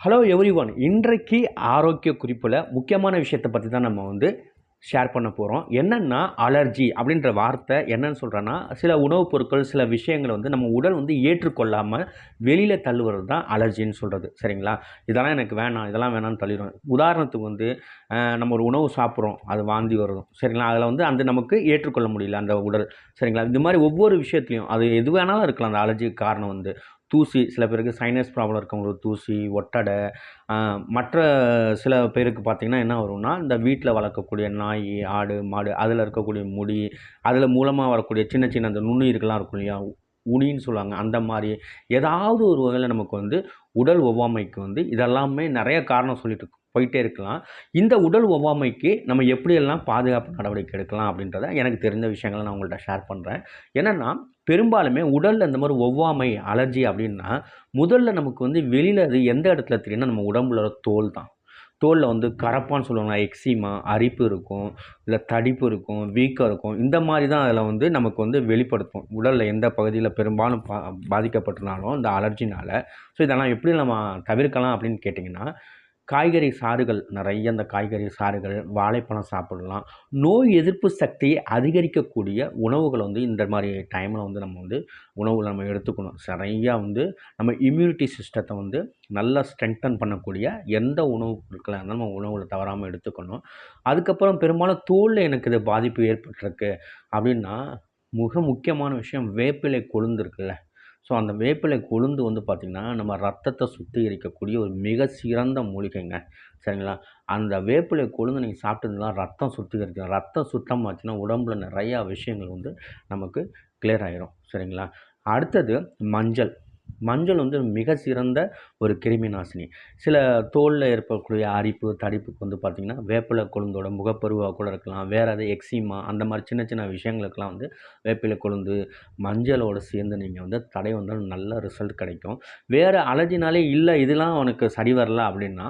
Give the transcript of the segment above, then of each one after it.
Hello every one இன்றைக்கு ஆரோக்கிய குறிப்பில் முக்கியமான விஷயத்தை பற்றி தான் நம்ம வந்து ஷேர் பண்ண போகிறோம் என்னென்னா அலர்ஜி அப்படின்ற வார்த்தை என்னன்னு சொல்கிறேன்னா சில உணவுப் பொருட்கள் சில விஷயங்களை வந்து நம்ம உடல் வந்து ஏற்றுக்கொள்ளாமல் வெளியில் தள்ளுவது தான் அலர்ஜின்னு சொல்கிறது சரிங்களா? இதெல்லாம் எனக்கு வேணாம் இதெல்லாம் வேணாம்னு தள்ளிடும் உதாரணத்துக்கு வந்து நம்ம ஒரு உணவு சாப்பிட்றோம் அது வாந்தி வரும் சரிங்களா? அதில் வந்து அந்த நமக்கு ஏற்றுக்கொள்ள முடியல அந்த உடல். சரிங்களா? இந்த மாதிரி ஒவ்வொரு விஷயத்துலையும் அது எது வேணாலும் இருக்கலாம் அந்த அலர்ஜிக்கு காரணம் வந்து. தூசி சில பேருக்கு சைனஸ் ப்ராப்ளம் இருக்கவங்களுக்கு தூசி ஒட்டடை மற்ற சில பேருக்கு பார்த்திங்கன்னா என்ன வரும்னா இந்த வீட்டில் வளர்க்கக்கூடிய நாய் ஆடு மாடு அதில் இருக்கக்கூடிய முடி அதில் மூலமாக வரக்கூடிய சின்ன சின்ன அந்த நுண்ணுயிர்கள்லாம் இருக்கும் இல்லையா? உனின்னு சொல்லுவாங்க. அந்த மாதிரி ஏதாவது ஒரு வகையில் நமக்கு வந்து உடல் ஒவ்வாமைக்கு வந்து இதெல்லாமே நிறைய காரணம் சொல்லிட்டு போயிட்டே இருக்கலாம். இந்த உடல் ஒவ்வாமைக்கு நம்ம எப்படியெல்லாம் பாதுகாப்பு நடவடிக்கை எடுக்கலாம் அப்படின்றத எனக்கு தெரிஞ்ச விஷயங்களை நான் உங்கள்கிட்ட ஷேர் பண்ணுறேன் என்னென்னா பெரும்பாலுமே உடலில் இந்த மாதிரி ஒவ்வாமை அலர்ஜி அப்படின்னா முதல்ல நமக்கு வந்து வெளியில் அது எந்த இடத்துல தெரியும்னா நம்ம உடம்புல தோல் தான். தோலில் வந்து கரப்பான்னு சொல்லுவாங்க எக்ஸிமா அரிப்பு இருக்கும் இல்லை தடிப்பு இருக்கும் வீக்கம் இருக்கும். இந்த மாதிரி தான் அதில் வந்து நமக்கு வந்து வெளிப்படுத்தும். உடலில் எந்த பகுதியில் பெரும்பாலும் பா பாதிக்கப்பட்டிருந்தாலும் இந்த அலர்ஜினால் ஸோ இதெல்லாம் எப்படி நம்ம தவிர்க்கலாம் அப்படின்னு கேட்டிங்கன்னா காய்கறி சாறுகள் நிறைய அந்த காய்கறி சாறுகள் வாழைப்பழம் சாப்பிடலாம். நோய் எதிர்ப்பு சக்தியை அதிகரிக்கக்கூடிய உணவுகளை வந்து இந்த மாதிரி டைமில் வந்து நம்ம வந்து உணவில் நம்ம எடுத்துக்கணும். நிறையா வந்து நம்ம இம்யூனிட்டி சிஸ்டத்தை வந்து நல்லா ஸ்ட்ரென்தன் பண்ணக்கூடிய எந்த உணவு பொருட்களாக இருந்தாலும் நம்ம உணவில் தவறாமல் எடுத்துக்கணும். அதுக்கப்புறம் பெரும்பாலும் தோலில் எனக்கு இது பாதிப்பு ஏற்பட்டிருக்கு அப்படின்னா மிக முக்கியமான விஷயம் வேப்பிலை கொழுந்து இருக்குல்ல. ஸோ அந்த வேப்பிலை கொழுந்து வந்து பார்த்திங்கன்னா நம்ம ரத்தத்தை சுத்திகரிக்கக்கூடிய ஒரு மிக சிறந்த மூலிகைங்க. சரிங்களா? அந்த வேப்பிலை கொழுந்து நீங்கள் சாப்பிட்டதுலாம் ரத்தம் சுத்திகரிக்கும். ரத்தம் சுத்தமாச்சுன்னா உடம்புல நிறையா விஷயங்கள் வந்து நமக்கு கிளியர் ஆகிரும் சரிங்களா? அடுத்தது மஞ்சள். மஞ்சள் வந்து மிக சிறந்த ஒரு கிருமி நாசினி. சில தோலில் ஏற்படக்கூடிய அரிப்பு தடிப்புக்கு வந்து பார்த்திங்கன்னா வேப்பிலை கொழுந்தோட முகப்பருவாக கூட இருக்கலாம். வேறு அது எக்ஸிமா அந்த மாதிரி சின்ன சின்ன விஷயங்களுக்கெல்லாம் வந்து வேப்பிலை கொழுந்து மஞ்சளோடு சேர்ந்து நீங்கள் வந்து தடை வந்தால் நல்ல ரிசல்ட் கிடைக்கும். வேறு அலர்ஜினாலே இல்லை இதெல்லாம் உனக்கு சரி வரல அப்படின்னா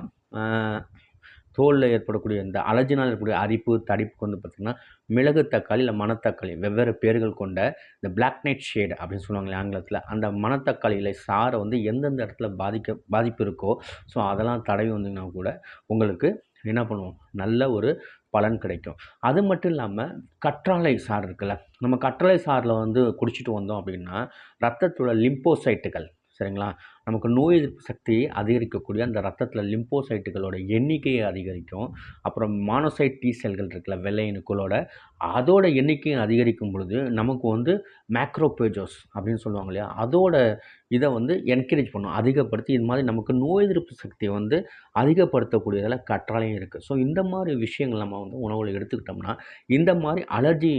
தோலில் ஏற்படக்கூடிய இந்த அலர்ஜினால் ஏற்படக்கூடிய அரிப்பு தடிப்புக்கு வந்து பார்த்திங்கன்னா மிளகு தக்காளி இல்லை மணத்தக்காளி வெவ்வேறு பேர்கள் கொண்ட இந்த பிளாக் நைட் ஷேடு அப்படின்னு சொல்லுவாங்களே ஆங்கிலத்தில் அந்த மணத்தக்காளி இலை சாரை வந்து எந்தெந்த இடத்துல பாதிக்க பாதிப்பு இருக்கோ ஸோ அதெல்லாம் தடவி வந்தீங்கன்னா கூட உங்களுக்கு என்ன பண்ணுவோம்? நல்ல ஒரு பலன் கிடைக்கும். அது மட்டும் இல்லாமல் கற்றாழை சாறு இருக்குல்ல நம்ம கற்றாழை சாறில் வந்து குடிச்சிட்டு வந்தோம் அப்படின்னா ரத்தத்தோட லிம்போசைட்டுகள் சரிங்களா? நமக்கு நோய் எதிர்ப்பு சக்தியை அதிகரிக்கக்கூடிய அந்த ரத்தத்தில் லிம்போசைட்டுகளோட எண்ணிக்கையை அதிகரிக்கும். அப்புறம் மானோசைட் டி செல்கள் இருக்குல்ல வெள்ளை அணுக்களோட அதோட எண்ணிக்கையை அதிகரிக்கும் பொழுது நமக்கு வந்து மேக்ரோபேஜோஸ் அப்படின்னு சொல்லுவாங்க இல்லையா? அதோட இதை வந்து என்கரேஜ் பண்ணும் அதிகப்படுத்தி இது மாதிரி நமக்கு நோய் எதிர்ப்பு சக்தியை வந்து அதிகப்படுத்தக்கூடியதில் கற்றாலையும் இருக்குது ஸோ இந்த மாதிரி விஷயங்கள் நம்ம வந்து உணவில் எடுத்துக்கிட்டோம்னா இந்த மாதிரி அலர்ஜி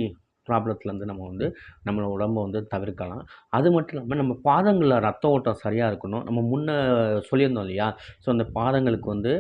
ப்ராப்ளத்துலேருந்து நம்ம வந்து நம்மளோட உடம்பை வந்து தவிர்க்கலாம். அது மட்டும் இல்லாமல் நம்ம பாதங்களில் ரத்த ஓட்டம் சரியாக இருக்கணும். நம்ம முன்னே சொல்லியிருந்தோம் இல்லையா? ஸோ அந்த பாதங்களுக்கு வந்து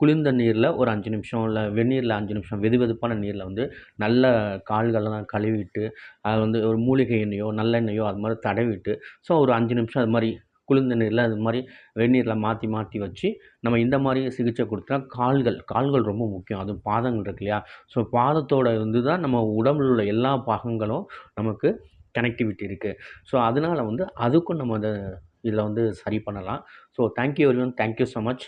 குளிர்ந்த நீரில் ஒரு அஞ்சு நிமிஷம் இல்லை வெந்நீரில் அஞ்சு நிமிஷம் வெது வெதுப்பான நீரில் வந்து நல்ல கால்களெல்லாம் கழுவிட்டு அது வந்து ஒரு மூலிகை எண்ணெயோ நல்லெண்ணெயோ அது மாதிரி தடவிட்டு ஸோ ஒரு அஞ்சு நிமிஷம் அது மாதிரி குளிர்ந்த நீரில் அது மாதிரி வெந்நீரில் மாற்றி மாற்றி வச்சு நம்ம இந்த மாதிரி சிகிச்சை கொடுத்தா கால்கள் கால்கள் ரொம்ப முக்கியம். அதுவும் பாதங்கள் இருக்கு இல்லையா? ஸோ பாதத்தோட வந்து தான் நம்ம உடம்புல உள்ள எல்லா பாகங்களும் நமக்கு கனெக்டிவிட்டி இருக்குது ஸோ அதனால் வந்து அதுக்கும் நம்ம அதை இதில் வந்து சரி பண்ணலாம். So thank you everyone thank you so much